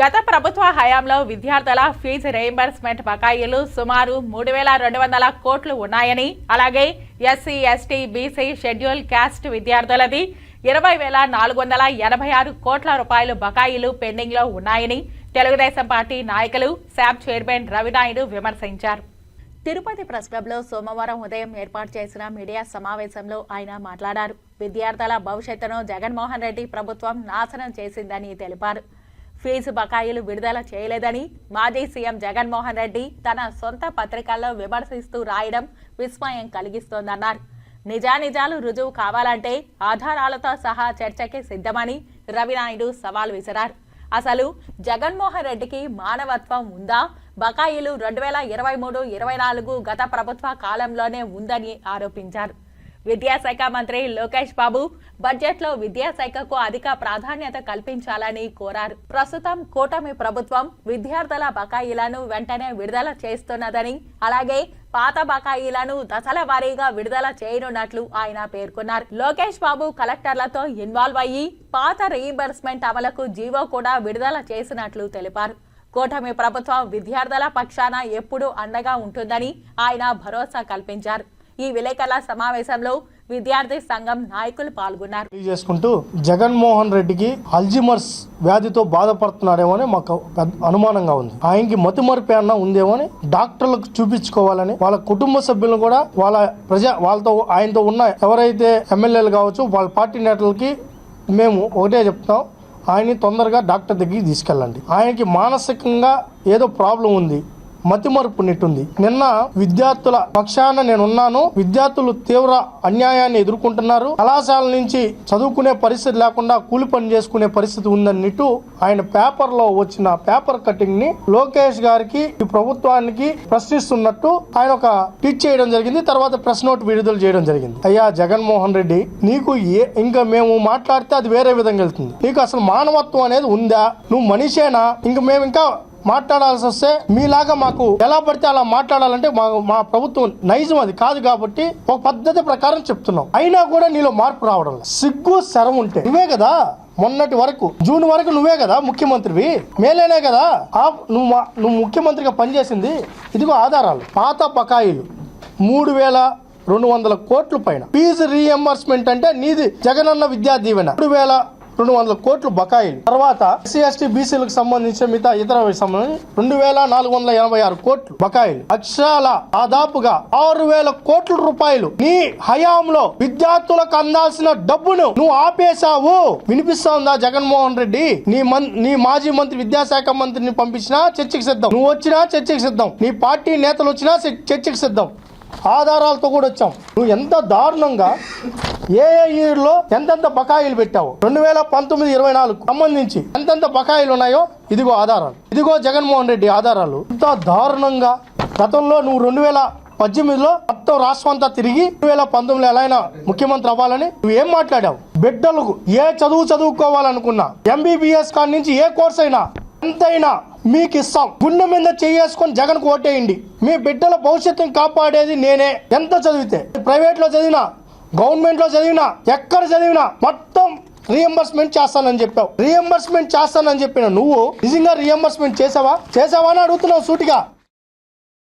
గత ప్రభుత్వ హయాంలో విద్యార్థుల ఫీజు రీయింబర్స్మెంట్ బకాయిలు సుమారు మూడు వేల రెండు వందల కోట్లు ఉన్నాయని అలాగే SC ST BC schedule caste విద్యార్థులది ఇరవై వేల నాలుగు వందల ఎనభై ఆరు కోట్ల రూపాయలు బకాయిలు పెండింగ్లో ఉన్నాయని తెలుగుదేశం పార్టీ నాయకులు శాప్ చైర్మన్ రవినాయుడు విమర్శించారు. తిరుపతి ప్రెస్ క్లబ్లో సోమవారం ఉదయం ఏర్పాటు చేసిన మీడియా సమావేశంలో ఆయన మాట్లాడారు. విద్యార్థుల భవిష్యత్తును జగన్మోహన్ రెడ్డి ప్రభుత్వం నాశనం చేసిందని తెలిపారు. ఫీజు బకాయిలు విడుదల చేయలేదని మాజీ సీఎం జగన్మోహన్ రెడ్డి తన సొంత పత్రికల్లో విమర్శిస్తూ రాయడం విస్మయం కలిగిస్తోందన్నారు. నిజానిజాలు రుజువు కావాలంటే ఆధారాలతో సహా చర్చకి సిద్ధమని రవినాయుడు సవాల్ విసిరారు. అసలు జగన్మోహన్ రెడ్డికి మానవత్వం ఉందా? బకాయిలు రెండు వేల ఇరవై మూడు ఇరవై నాలుగు గత ప్రభుత్వ కాలంలోనే ఉందని ఆరోపించారు. విద్యాశాఖ మంత్రి లోకేష్ బాబు బడ్జెట్లో విద్యాశాఖకు అధిక ప్రాధాన్యత కల్పించాలని కోరారు. ప్రస్తుతం కూటమి ప్రభుత్వం విద్యార్థుల బకాయిలను వెంటనే విడుదల చేస్తున్నదని అలాగే పాత బకాయిలను దశల వారీగా విడుదల చేయనున్నట్లు ఆయన పేర్కొన్నారు. లోకేష్ బాబు కలెక్టర్లతో ఇన్వాల్వ్ అయ్యి పాత రీయింబర్స్మెంట్ అమలకు జీవో కూడా విడుదల చేసినట్లు తెలిపారు. కూటమి ప్రభుత్వం విద్యార్థుల పక్షాన ఎప్పుడూ అండగా ఉంటుందని ఆయన భరోసా కల్పించారు. ఈ విలేకరుల సమావేశంలో విద్యార్థి సంఘం నాయకులు పాల్గొన్నారు. చేసుకుంటూ జగన్మోహన్ రెడ్డికి అల్జిమర్స్ వ్యాధితో బాధపడుతున్నాడేమో అని మాకు పెద్ద అనుమానంగా ఉంది. ఆయనకి మతిమరుపు అన్న ఉందేమో అని డాక్టర్లకు చూపించుకోవాలని వాళ్ళ కుటుంబ సభ్యులను కూడా వాళ్ళ ప్రజా వాళ్ళతో ఆయనతో ఉన్న ఎవరైతే ఎమ్మెల్యేలు కావచ్చు వాళ్ళ పార్టీ నేతలకి మేము ఒకటే చెప్తాం ఆయన్ని తొందరగా డాక్టర్ దగ్గరికి తీసుకెళ్ళండి. ఆయనకి మానసికంగా ఏదో ప్రాబ్లం ఉంది. మతిమరుపు నెట్టుంది నిన్న విద్యార్థుల పక్షాన నేను ఉన్నాను విద్యార్థులు తీవ్ర అన్యాయాన్ని ఎదుర్కొంటున్నారు. కళాశాల నుంచి చదువుకునే పరిస్థితి లేకుండా కూలి పని చేసుకునే పరిస్థితి ఉందన్నట్టు ఆయన పేపర్లో వచ్చిన పేపర్ కటింగ్ని లోకేష్ గారికి ఈ ప్రభుత్వానికి ప్రశ్నిస్తున్నట్టు ఆయన ఒక ట్వీట్ చేయడం జరిగింది. తర్వాత ప్రెస్ నోట్ విడుదల చేయడం జరిగింది. అయ్యా జగన్మోహన్ రెడ్డి నీకు ఏ ఇంకా మేము మాట్లాడితే అది వేరే విధంగా వెళ్తుంది. నీకు అసలు మానవత్వం అనేది ఉందా? నువ్వు మనిషేనా? ఇంక మేము ఇంకా మాట్లాడాల్సి వస్తే మీలాగా మాకు ఎలా పడితే అలా మాట్లాడాలంటే మా మా ప్రభుత్వం నైజం అది కాదు కాబట్టి ఒక పద్ధతి ప్రకారం చెప్తున్నాం. అయినా కూడా నీలో మార్పు రావడం సిగ్గు శరం ఉంటే నువ్వే కదా. మొన్నటి వరకు జూన్ వరకు నువ్వే కదా ముఖ్యమంత్రివి. మేలేనే కదా. ఆ నువ్వు మా- నువ్వు ముఖ్యమంత్రిగా పనిచేసింది. ఇదిగో ఆధారాలు. పాత బకాయిలు. మూడు వేల రెండు వందల కోట్ల పైన. ఫీజు రీఎంబర్స్మెంట్ అంటే నీది జగనన్న విద్యా దీవెన. మూడు వేల రెండు వందల కోట్లు బకాయిలు. తర్వాత ఎస్సీ ఎస్టీ బీసీలకు సంబంధించిన మిగతా ఇతర సంబంధించి రెండు వేల నాలుగు వందల ఎనభై ఆరు కోట్లు బకాయిలు. అక్షరాల దాదాపుగా ఆరు వేల కోట్ల రూపాయలు నీ హయాంలో విద్యార్థులకు అందాల్సిన డబ్బును నువ్వు ఆపేశావు. వినిపిస్తా ఉందా జగన్మోహన్ రెడ్డి? నీ మన్ నీ మాజీ మంత్రి విద్యాశాఖ మంత్రిని పంపించినా చర్చకు సిద్ధం. నువ్వు వచ్చినా చర్చకు సిద్ధం. నీ పార్టీ నేతలు వచ్చినా చర్చకు సిద్ధం. ఆధారాలతో కూడా వచ్చాం. నువ్వు ఎంత దారుణంగా ఏ ఏ ఇయర్లో ఎంతెంత బకాయిలు పెట్టావు? రెండు వేల పంతొమ్మిది ఇరవై నాలుగు సంబంధించి ఎంతెంత బకాయిలు ఉన్నాయో ఇదిగో ఆధారాలు. ఇదిగో జగన్మోహన్ రెడ్డి ఆధారాలు. ఇంత దారుణంగా గతంలో నువ్వు రెండు వేల పద్దెనిమిదిలో మొత్తం రాష్ట్రం అంతా తిరిగి రెండు వేల పంతొమ్మిదిలో ఎలా అయినా ముఖ్యమంత్రి అవ్వాలని నువ్వు ఏం మాట్లాడావు? బిడ్డలకు ఏ చదువు చదువుకోవాలనుకున్నా ఎంబీబీఎస్ కాడి నుంచి ఏ కోర్స్ అయినా ఎంతైనా మీకు ఇస్తాం గుండె మీద చేసుకొని జగన్ ఓటేయండి. మీ బిడ్డల భవిష్యత్తుని కాపాడేది నేనే. ఎంత చదివితే? ప్రైవేట్లో చదివినా గవర్నమెంట్లో చదివినా ఎక్కడ చదివినా మొత్తం రీఎంబర్స్మెంట్ చేస్తానని చెప్పావు. రీఎంబర్స్మెంట్ చేస్తానని చెప్పిన నువ్వు నిజంగా రీఎంబర్స్మెంట్ చేసావా? చేసావా అని అడుగుతున్నావు సూటిగా.